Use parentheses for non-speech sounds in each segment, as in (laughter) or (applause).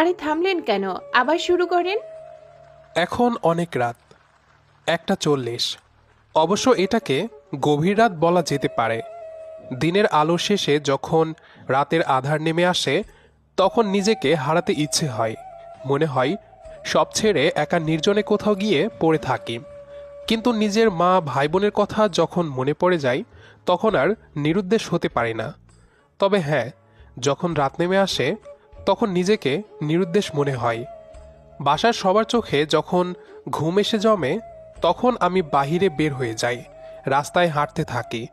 আরে থামলেন কেন? আবার শুরু করেন? এখন অনেক রাত। একটা চল্লিশ। অবশ্য এটাকে গভীর রাত বলা যেতে পারে। দিনের আলো শেষে যখন রাতের আধার নেমে আসে, তখন নিজেকে হারাতে ইচ্ছে হয়। মনে হয়, সব ছেড়ে একা নির্জনে কোথাও গিয়ে পড়ে থাকি। কিন্তু নিজের মা ভাই বোনের কথা যখন মনে পড়ে যায়, তখন আর নিরুদ্দেশ হতে পারি না। তবে হ্যাঁ যখন রাত নেমে আসে তখন নিজেকে নিরুদ্দেশ মনে হয়। বাসার সবার চোখে যখন ঘুম এসে জমে, তখন আমি বাহিরে বের হয়ে যাই, রাস্তায় হাঁটতে থাকি।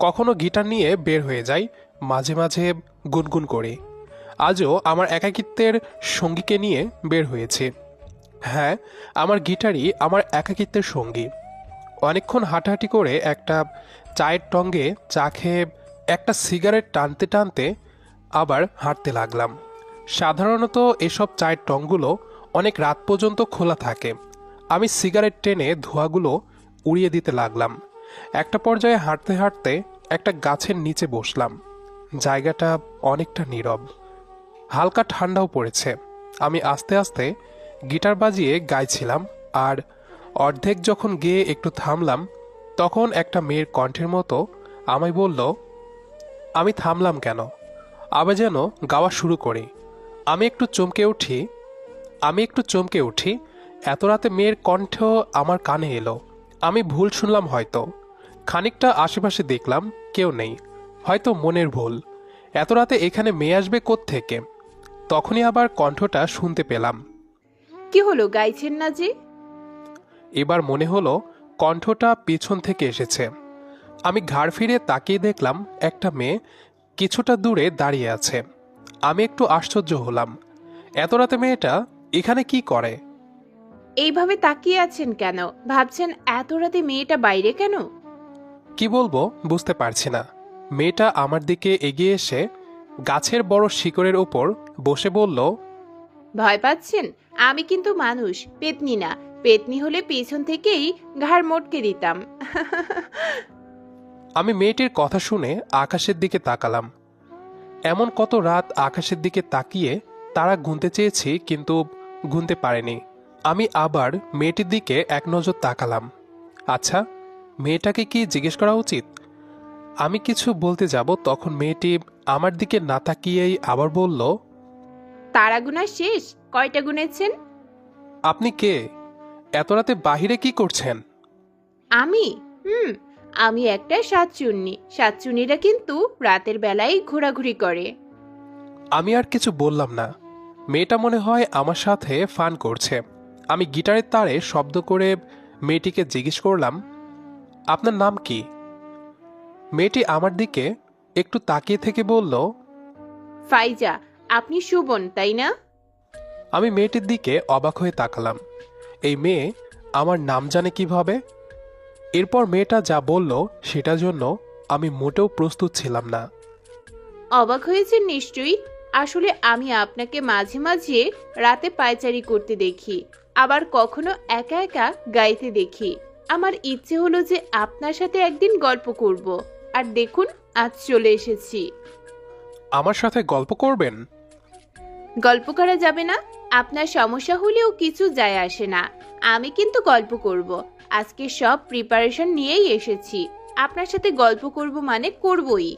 কখনো গিটার নিয়ে বের হয়ে যাই, মাঝে মাঝে গুনগুন করি। আজও আমার একাকিত্বের সঙ্গীকে নিয়ে বের হয়েছে। হ্যাঁ আমার গিটারই আমার একাকিত্বের সঙ্গী। অনেকক্ষণ হাঁটাহাঁটি করে একটা চায়ের টঙ্গে চা খেয়ে একটা সিগারেট টানতে টানতে আবার হাঁটতে লাগলাম। সাধারণত এসব চায়ের টংগুলো অনেক রাত পর্যন্ত খোলা থাকে। আমি সিগারেট টেনে ধোঁয়াগুলো উড়িয়ে দিতে লাগলাম। একটা পর্যায়ে হাঁটতে হাঁটতে একটা গাছের নিচে বসলাম। জায়গাটা অনেকটা নীরব। হালকা ঠান্ডাও পড়েছে। আমি আস্তে আস্তে গিটার বাজিয়ে গাইছিলাম আর অর্ধেক যখন গেয়ে একটু থামলাম, তখন একটা মেয়ের কণ্ঠের মতো আমায় বলল, আমি থামলাম কেন? আবার যেন গাওয়া শুরু করি। আমি একটু চমকে উঠি আমি একটু চমকে উঠি এত রাতে মেয়ের কণ্ঠ আমার কানে এলো। আমি ভুল শুনলাম হয়তো। খানিকটা আশেপাশে দেখলাম কেউ নেই হয়তো মনের ভুল। এত রাতে এখানে মেয়ে আসবে থেকে তখনই আবার কণ্ঠটা শুনতে পেলাম। কি হলো গাইছেন না যে? এবার মনে হলো কণ্ঠটা পিছন থেকে এসেছে। আমি ঘাড় ফিরে তাকিয়ে দেখলাম একটা মেয়ে কিছুটা দূরে দাঁড়িয়ে আছে। আমি একটু আশ্চর্য হলাম। এত রাতে মেয়েটা এখানে কি করে? এইভাবে তাকিয়ে আছেন কেন? ভাবছেন এত রাতে মেয়েটা বাইরে কেন? কি বলব বুঝতে পারছি না। মেয়েটা আমার দিকে এগিয়ে এসে গাছের বড় শিকড়ের ওপর বসে বলল ভয় পাচ্ছেন? আমি কিন্তু মানুষ পেতনি না। পেতনি হলে পেছন থেকেই ঘাড় মোটকে দিতাম। আমি মেয়েটির কথা শুনে আকাশের দিকে তাকালাম। এমন কত রাত আকাশের দিকে তাকিয়ে তারা গুনতে চেয়েছি কিন্তু গুনতে পারেনি। আমি আবার মেয়েটির দিকে এক নজর তাকালাম। আচ্ছা মেয়েটাকে কি জিজ্ঞেস করা উচিত? আমি কিছু বলতে যাব তখন মেয়েটি আমার দিকে না তাকিয়েই আবার বলল তারা গুনা শেষ? কয়টা গুনেছেন? আপনি কে? এত রাতে বাহিরে কি করছেন? আমি? হুম আমি একটা সাতচুন্নি। সাতচুন্নিরা কিন্তু রাতের বেলায় ঘোরাঘুরি করে। আমি আর কিছু বললাম না। মেয়েটা মনে হয় আমার সাথে ফান করছে। আমি গিটারের তারে শব্দ করে মেয়েটিকে জিজ্ঞেস করলাম আপনার নাম কি? মেয়েটি আমার দিকে একটু তাকিয়ে থেকে বলল ফাইজা আপনি সুবন তাই না? আমি মেয়েটির দিকে অবাক হয়ে তাকালাম। এই মেয়ে আমার নাম জানে কীভাবে? এরপর মেয়েটা যা বলল সেটার জন্য আমি মোটেও প্রস্তুত ছিলাম না। অবাক হয়েছেন নিশ্চয়ই? আসলে আমি আপনাকে মাঝে মাঝে রাতে পায়চারি করতে দেখি আবার কখনো একা একা গাইতে দেখি। আমার ইচ্ছে হলো যে আপনার সাথে একদিন গল্প করব আর দেখুন আজ চলে এসেছি। আমার সাথে গল্প করবেন? গল্প করা যাবে না আপনার সমস্যা হলেও কিছু যায় আসে না। আমি কিন্তু গল্প করব আজকে সব প্রিপারেশন নিয়েই এসেছি। আপনার সাথে গল্প করব মানে করবই।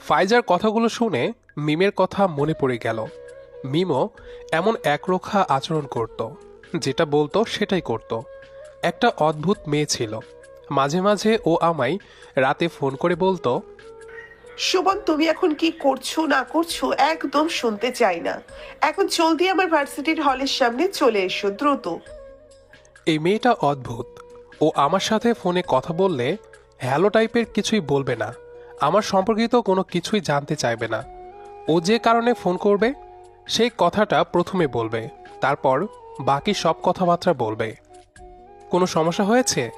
ফাইজার কথাগুলো শুনে মিমের কথা মনে পড়ে গেল। মিমও এমন একরোখা আচরণ করত যেটা বলতো সেটাই করত। একটা অদ্ভুত মেয়ে ছিল। মাঝে মাঝে ও আমায় রাতে ফোন করে বলতো সুমন তুমি এখন কি করছ না করছ একদম শুনতে চাই না। এখন জলদি আমার ভার্সিটির হলের সামনে চলে এসো দ্রুত। এই মেয়েটা অদ্ভুত। ও আমার সাথে ফোনে কথা বললে হ্যালো টাইপের কিছুই বলবে না। আমার সম্পর্কিত কোনো কিছুই জানতে চাইবে না। ও যে কারণে ফোন করবে সেই কথাটা প্রথমে বলবে তারপর বাকি সব কথাবার্তা বলবে। কোনো সমস্যা হয়েছে?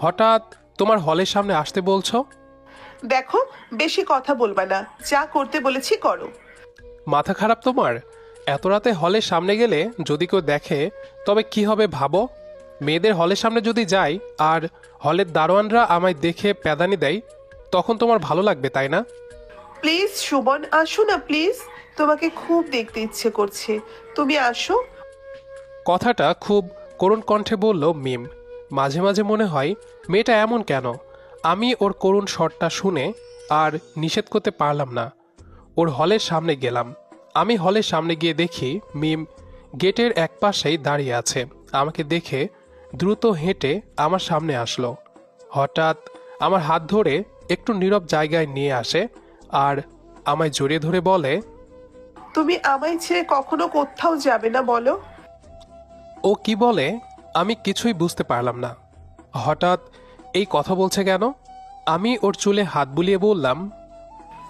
হঠাৎ তোমার হলের সামনে আসতে বলছো? দেখো বেশি কথা বলবা না। যা করতে বলেছি করো। মাথা খারাপ তোমার? এত রাতে হলের সামনে গেলে যদি কেউ দেখে তবে কি হবে ভাবো? মেয়েদের হলের সামনে যদি যাই আর হলের দারোয়ানরা আমায় দেখে প্যাদানি দেয় তখন তোমার ভালো লাগবে তাই না? প্লিজ সুমন আসো না প্লিজ। তোমাকে খুব দেখতে ইচ্ছে করছে। তুমি আসো। কথাটা খুব করুণ কণ্ঠে বলল মিম। মাঝে মাঝে মনে হয় মেয়েটা এমন কেন? আমি ওর করুণ স্বরটা শুনে আর নিষেধ করতে পারলাম না। ওর হলের সামনে গেলাম। আমি হলের সামনে গিয়ে দেখি মিম গেটের এক পাশেই দাঁড়িয়ে আছে। আমাকে দেখে দ্রুত হেঁটে আমার সামনে আসলো। হঠাৎ আমার হাত ধরে একটু নীরব জায়গায় নিয়ে আসে আর আমায় জড়িয়ে ধরে বলে তুমি আমায় ছেড়ে কখনো কোথাও যাবে না বলো। ও কি বলে আমি কিছুই বুঝতে পারলাম না। হঠাৎ এই কথা বলছে কেন? আমি ওর চুলে হাত বুলিয়ে বললাম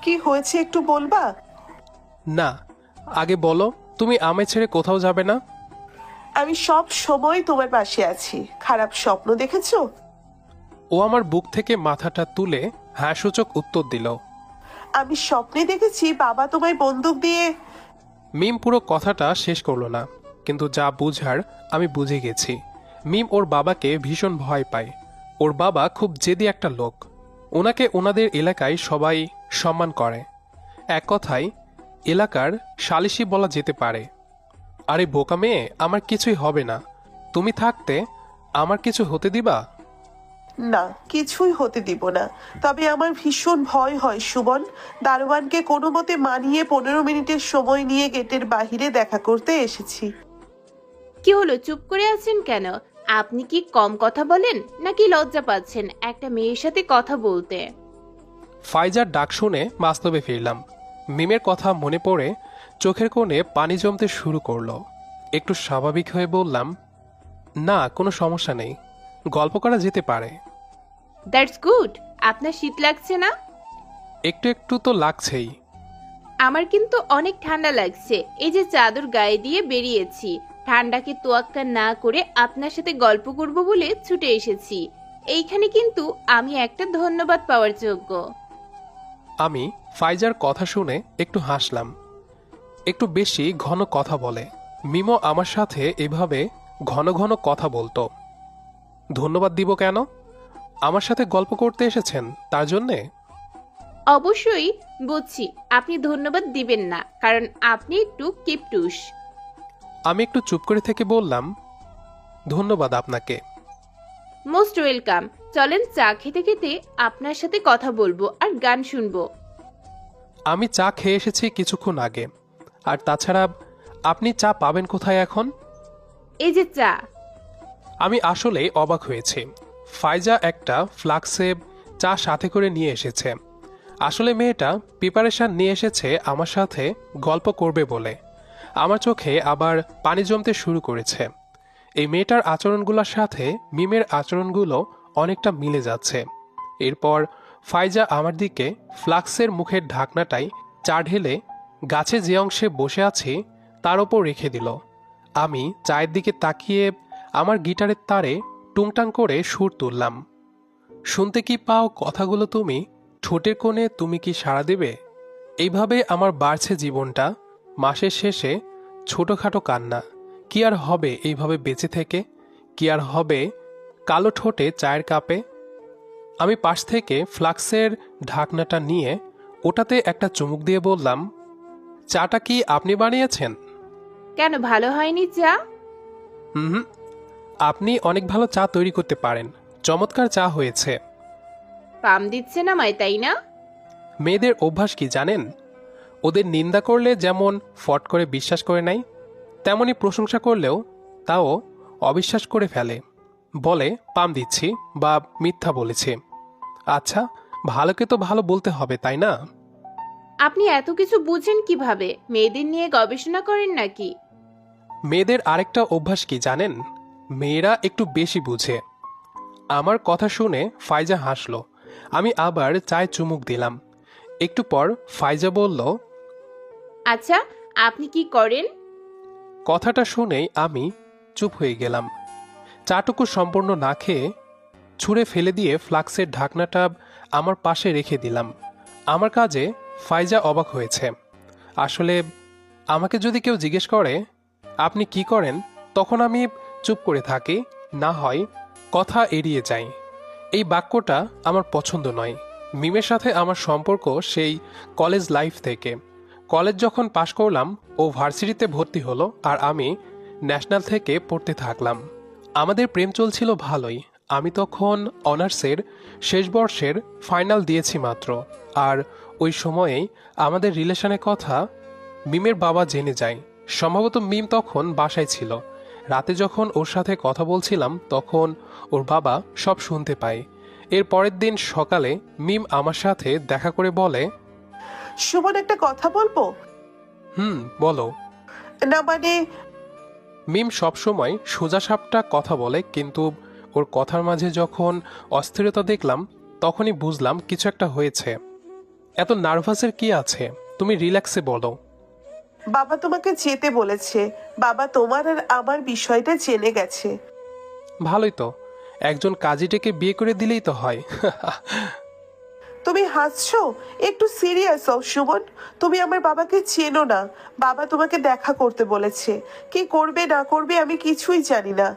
কি হয়েছে একটু বলবা? না আগে বলো তুমি আমায় ছেড়ে কোথাও যাবে না? আমি সব সময় তোমার পাশে আছি। খারাপ স্বপ্ন দেখেছ? ও আমার বুক থেকে মাথাটা তুলে হাসূচক উত্তর দিল। আমি স্বপ্নে দেখেছি বাবা তোমায় বন্দুক দিয়ে। মিম পুরো কথাটা শেষ করল না কিন্তু যা বুঝার আমি বুঝে গেছি। মিম ওর বাবাকে ভীষণ ভয় পায়। ওর বাবা খুব জেদি একটা লোক। ওনাকে ওনাদের এলাকায় সবাই সম্মান করে। এক কথায় এলাকার সালিশি বলা যেতে পারে। আরে বোকা মেয়ে আমার কিছুই হবে না। তুমি থাকতে আমার কিছু হতে দিবা? না কিছুই হতে দিব না। তবে আমার ভীষণ ভয় হয় সুবন দারোয়ানকে কোনো মতে মানিয়ে পনেরো মিনিটের সময় নিয়ে গেটের বাহিরে দেখা করতে এসেছি। কি হলো চুপ করে আছেন কেন? আপনি কি কম কথা বলেন নাকি লজ্জা পাচ্ছেন একটা মেয়ের সাথে কথা বলতে? ফাইজার ডাক শুনে বাস্তবে ফিরলাম। মিমের কথা মনে পড়ে চোখের কোণে পানি জমতে শুরু করল। একটু স্বাভাবিক হয়ে বললাম না কোনো সমস্যা নেই। গল্প করা যেতে পারে। দ্যাটস গুড আপনার শীত লাগছে না? একটু একটু তো লাগছেই। আমার কিন্তু অনেক ঠান্ডা লাগছে। এই যে চাদর গায়ে দিয়ে বেরিয়েছি। ঠান্ডাকে তোয়াক্কা না করে আপনার সাথে গল্প করব বলে ছুটে এসেছি। এইখানে কিন্তু আমি একটা ধন্যবাদ পাওয়ার যোগ্য। আমি ফাইজার কথা শুনে একটু হাসলাম। একটু বেশি ঘন কথা বলে। মিমো আমার সাথে এভাবে ঘন ঘন কথা বলতো। ধন্যবাদ দিব কেন? আমার সাথে গল্প করতে এসেছেন তার জন্যে? অবশ্যই বুঝছি। আপনি ধন্যবাদ দিবেন না কারণ আপনি একটু কিপটুস। আমি একটু চুপ করে থেকে বললাম ধন্যবাদ আপনাকে। Most welcome. চলেন চা খেতে খেতে আপনার সাথে কথা বলব আর গান শুনব। আমি চা খেয়ে এসেছি কিছুক্ষণ আগে। আর তাছাড়া আপনি চা পাবেন কোথায় এখন? এই যে চা। আমি আসলে অবাক হয়েছি। ফাইজা একটা ফ্লাক্সে চা সাথে করে নিয়ে এসেছে। আসলে মেয়েটা প্রিপারেশন নিয়ে এসেছে আমার সাথে গল্প করবে বলে। আমার চোখে আবার পানি জমতে শুরু করেছে। এই মেয়েটার আচরণগুলোর সাথে মিমের আচরণগুলো অনেকটা মিলে যাচ্ছে। এরপর ফাইজা আমার দিকে ফ্লাক্সের মুখের ঢাকনাটাই চা ঢেলে গাছে যে অংশে বসে আছি, তার ওপর রেখে দিল। আমি চায়ের দিকে তাকিয়ে আমার গিটারের তারে টুংটাং করে সুর তুললাম। শুনতে কি পাও কথাগুলো তুমি? ঠোঁটের কোণে তুমি কি সাড়া দেবে? এইভাবে আমার বাড়ছে জীবনটা। মাসের শেষে ছোটোখাটো কান্না। কি আর হবে এইভাবে বেঁচে থেকে? কি আর হবে কালো ঠোঁটে চায়ের কাপে? আমি পাশ থেকে ফ্লাক্সের ঢাকনাটা নিয়ে ওটাতে একটা চুমুক দিয়ে বললাম চাটা কি আপনি বানিয়েছেন? কেন ভালো হয়নি চা? হুম আপনি অনেক ভালো চা তৈরি করতে পারেন। চমৎকার চা হয়েছে। পাম দিচ্ছে না মাই তাই না? মেয়েদের অভ্যাস কি জানেন? ওদের নিন্দা করলে যেমন ফট করে বিশ্বাস করে নেয় তেমনি প্রশংসা করলেও তাও অবিশ্বাস করে ফেলে। বলে পাম দিচ্ছি বা মিথ্যা বলেছে। আচ্ছা ভালোকে তো ভালো বলতে হবে তাই না? আপনি এত কিছু বুঝেন কীভাবে? মেয়েদের নিয়ে গবেষণা করেন নাকি? মেয়েদের আরেকটা অভ্যাস কি জানেন? মেয়েরা একটু বেশি বুঝে। আমার কথা শুনে ফাইজা হাসলো। আমি আবার চায় চুমুক দিলাম। একটু পর ফাইজা বলল আচ্ছা আপনি কি করেন? কথাটা শুনেই আমি চুপ হয়ে গেলাম। চাটুকু সম্পূর্ণ না খেয়ে ছুঁড়ে ফেলে দিয়ে ফ্লাক্সের ঢাকনাটা আমার পাশে রেখে দিলাম। আমার কাজে ফাইজা অবাক হয়েছে। আসলে আমাকে যদি কেউ জিজ্ঞেস করে, আপনি কি করেন? তখন আমি চুপ করে থাকি, না হয় কথা এড়িয়ে যাই। এই বাক্যটা আমার পছন্দ নয়। মিমের সাথে আমার সম্পর্ক সেই কলেজ লাইফ থেকে। কলেজ যখন পাশ করলাম, ও ভার্সিটিতে ভর্তি হলো আর আমি ন্যাশনাল থেকে পড়তে থাকলাম। আমাদের প্রেম চলছিল ভালোই। আমি তখন অনার্সের শেষ বর্ষের ফাইনাল দিয়েছি মাত্র। আর ওই সময়েই আমাদের রিলেশনের কথা মিমের বাবা জেনে যায়। সম্ভবত মিম তখন বাসায় ছিল। রাতে যখন ওর সাথে কথা বলছিলাম তখন ওর বাবা সব শুনতে পায়। এর পরের দিন সকালে মিম আমার সাথে দেখা করে বলে সুমন একটা কথা বলব? হুম বলো। না মানে? মিম সবসময় সোজাসাপটা কথা বলে কিন্তু ওর কথার মাঝে যখন অস্থিরতা দেখলাম তখনই বুঝলাম কিছু একটা হয়েছে। এত নার্ভাসের কি আছে? তুমি রিল্যাক্সে বলো। বাবা তোমাকে যেতে বলেছে। বাবা তোমার আর আমার বিষয়টা জেনে গেছে। ভালোই তো। একজন কাজীটাকে বিয়ে করে দিলেই তো হয়। তুমি হাসছো? একটু সিরিয়াস হও সুমন। তুমি আমার বাবাকে চেনো না। বাবা তোমাকে দেখা করতে বলেছে। কি করবে না করবে আমি কিছুই জানি না।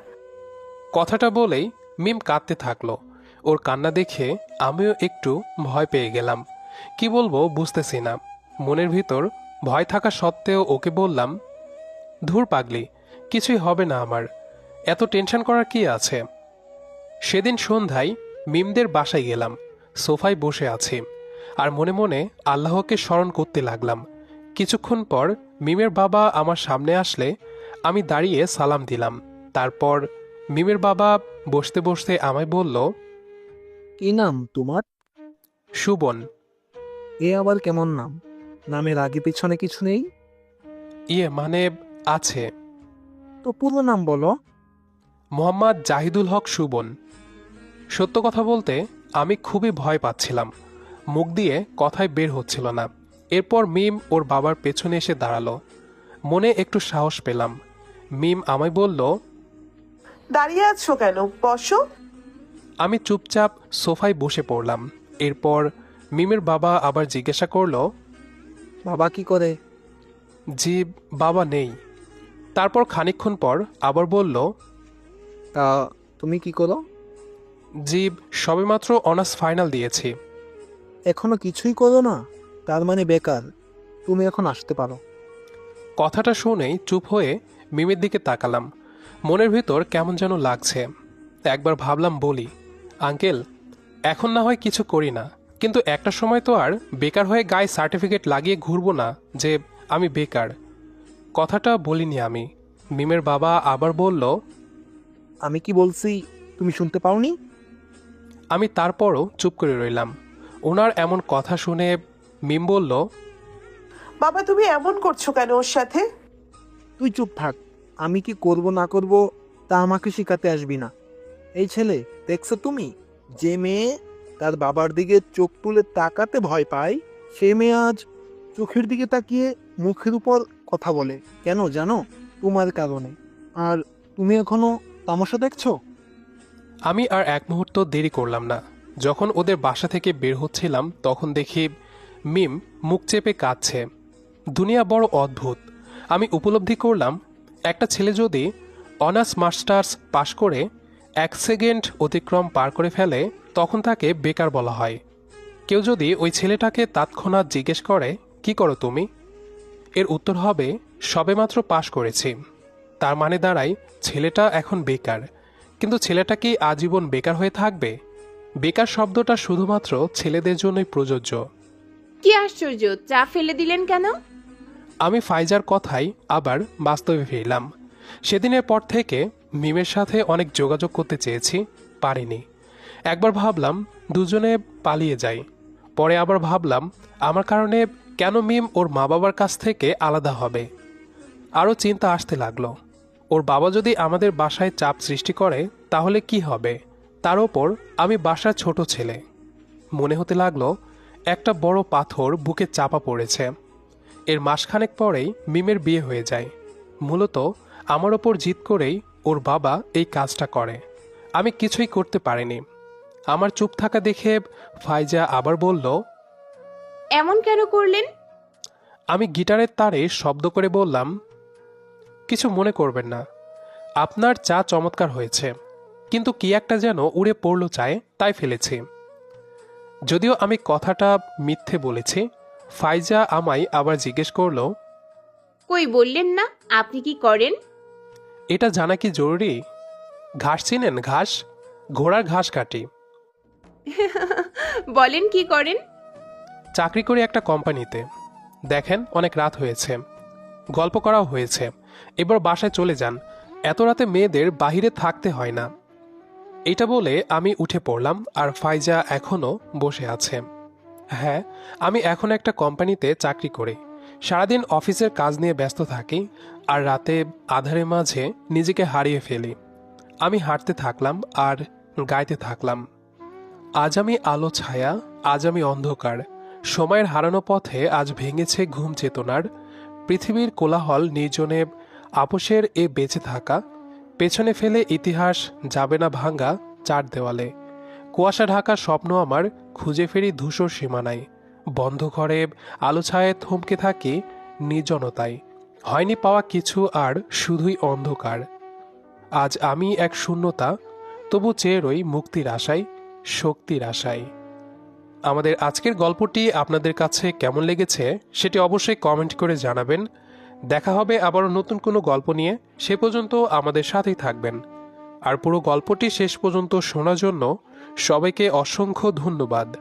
কথাটা বলেই মিম কাঁদতে থাকল। ওর কান্না দেখে আমিও একটু ভয় পেয়ে গেলাম। কি বলব বুঝতেছি না। মনের ভিতর ভয় থাকা সত্ত্বেও ওকে বললাম ধুর পাগলি কিছুই হবে না আমার। এত টেনশন করার কি আছে? সেদিন সন্ধ্যায় মিমদের বাসায় গেলাম সোফায় বসে আছি। আর মনে মনে আল্লাহকে স্মরণ করতে লাগলাম। কিছুক্ষণ পর মিমের বাবা আমার সামনে আসলে আমি দাঁড়িয়ে সালাম দিলাম। তারপর মিমের বাবা বসতে বসতে আমায় বলল কি নাম তোমার? সুবন। এ আবার কেমন নাম? নামের আগে পিছনে কিছু নেই? ইয়ে মানে আছে। তো পুরো নাম বলো। মোহাম্মদ জাহিদুল হক সুবন। সত্য কথা বলতে আমি খুবই ভয় পাচ্ছিলাম। মুখ দিয়ে কথায় বের হচ্ছিল না। এরপর মিম ওর বাবার পেছনে এসে দাঁড়াল। মনে একটু সাহস পেলাম। মিম আমায় বলল দাঁড়িয়ে আছো কেন? বসো। আমি চুপচাপ সোফায় বসে পড়লাম। এরপর মিমের বাবা আবার জিজ্ঞাসা করল বাবা কি করে? জি বাবা নেই। তারপর খানিকক্ষণ পর আবার বলল তা তুমি কি করো? জি সবেমাত্র অনার্স ফাইনাল দিয়েছি। এখনও কিছুই করো না? তার মানে বেকার। তুমি এখন আসতে পারো। কথাটা শুনেই চুপ হয়ে মিমের দিকে তাকালাম। মনের ভিতর কেমন যেন লাগছে। একবার ভাবলাম বলি আঙ্কেল এখন না হয় কিছু করি না। কিন্তু একটা সময় তো আর বেকার হয়ে গায়ে সার্টিফিকেট লাগিয়ে ঘুরবো না যে আমি বেকার। কথাটা বলিনি আমি। মিমের বাবা আবার বলল আমি কি বলছি তুমি শুনতে পাওনি? আমি তারপরও চুপ করে রইলাম। ওনার এমন কথা শুনে মিম বলল বাবা তুমি এমন করছ কেন ওর সাথে? তুই চুপ থাক। আমি কি করব না করব তা আমাকে শেখাতে আসবি না। এই ছেলে দেখছ তুমি? যে মেয়ে তার বাবার দিকে চোখ তুলে তাকাতে ভয় পায়। সে মেয়ে আজ চোখের দিকে তাকিয়ে মুখের উপর কথা বলে। কেন জানো? তোমার কারণে। আর তুমি এখনও তামাশা দেখছ? আমি আর এক মুহূর্ত দেরি করলাম না। যখন ওদের বাসা থেকে বের হচ্ছিলাম, তখন দেখি মিম মুখ চেপে কাঁদছে। দুনিয়া বড় অদ্ভুত। আমি উপলব্ধি করলাম, একটা ছেলে যদি অনার্স মাস্টার্স পাশ করে এক সেকেন্ড অতিক্রম পার করে ফেলে তখন তাকে বেকার বলা হয়। কেউ যদি ওই ছেলেটাকে তৎক্ষণাৎ জিজ্ঞেস করে কি করো তুমি? এর উত্তর হবে সবেমাত্র পাশ করেছি। তার মানে দাঁড়ায় ছেলেটা এখন বেকার। কিন্তু ছেলেটা কি আজীবন বেকার হয়ে থাকবে? বেকার শব্দটা শুধুমাত্র ছেলেদের জন্যই প্রযোজ্য। কি আশ্চর্য! চা ফেলে দিলেন কেন? আমি ফাইজার কথাই আবার বাস্তবে ফিরলাম। সেদিনের পর থেকে মিমের সাথে অনেক যোগাযোগ করতে চেয়েছি পারিনি। একবার ভাবলাম দুজনে পালিয়ে যাই। পরে আবার ভাবলাম আমার কারণে কেন মিম ওর মা বাবার কাছ থেকে আলাদা হবে। আরও চিন্তা আসতে লাগল। ওর বাবা যদি আমাদের বাসায় চাপ সৃষ্টি করে, তাহলে কি হবে? তার ওপর আমি বাসার ছোট ছেলে। মনে হতে লাগল একটা বড় পাথর বুকে চাপা পড়েছে। এর মাসখানেক পরেই মিমের বিয়ে হয়ে যায়। মূলত আমার ওপর জিদ করেই ওর বাবা এই কাজটা করে। আমি কিছুই করতে পারিনি। আমার চুপ থাকা দেখে ফাইজা আবার বলল এমন কেন করলেন? আমি গিটারের তারে শব্দ করে বললাম কিছু মনে করবেন না আপনার চা চমৎকার হয়েছে কিন্তু কি একটা যেন উড়ে পড়ল চায় তাই ফেলেছি। যদিও আমি কথাটা মিথ্যে বলেছি ফাইজা আমায় আবার জিজ্ঞেস করল কই বললেন না আপনি কি করেন? এটা জানা কি জরুরি? ঘাস চিনেন ঘাস? ঘোড়ার ঘাস কাটি। (laughs) বলেন কি করেন? চাকরি করি একটা কোম্পানিতে। দেখেন অনেক রাত হয়েছে। গল্প করাও হয়েছে। এবার বাসায় চলে যান। এত রাতে মেয়েদের বাহিরে থাকতে হয় না। এটা বলে আমি উঠে পড়লাম আর ফাইজা এখনও বসে আছে। হ্যাঁ আমি এখন একটা কোম্পানিতে চাকরি করি। সারাদিন অফিসের কাজ নিয়ে ব্যস্ত থাকি আর রাতে আধারের মাঝে নিজেকে হারিয়ে ফেলি। আমি হাঁটতে থাকলাম আর গাইতে থাকলাম। আজ আমি আলো ছায়া, আজ আমি অন্ধকার। সময়ের হারানো পথে আজ ভেঙেছে ঘুম চেতনার। পৃথিবীর কোলাহল নির্জনে আপোষের এ বেঁচে থাকা। পেছনে ফেলে ইতিহাস যাবে না ভাঙ্গা চার দেওয়ালে। কুয়াশা ঢাকা স্বপ্ন আমার, খুঁজে ফেরি ধূসর সীমানায়। বন্ধ ঘরে আলো ছায়ায় থমকে থাকি নির্জনতায়। হয়নি পাওয়া কিছু আর শুধুই অন্ধকার। আজ আমি এক শূন্যতা, তবু চেয়ে রই মুক্তির আশায়। শক্তির আশায়। আমাদের আজকের গল্পটি আপনাদের কাছে কেমন লেগেছে সেটি অবশ্যই কমেন্ট করে জানাবেন। দেখা হবে আবারও নতুন কোনো গল্প নিয়ে। সে পর্যন্ত আমাদের সাথেই থাকবেন। আর পুরো গল্পটি শেষ পর্যন্ত শোনার জন্য সবাইকে অসংখ্য ধন্যবাদ।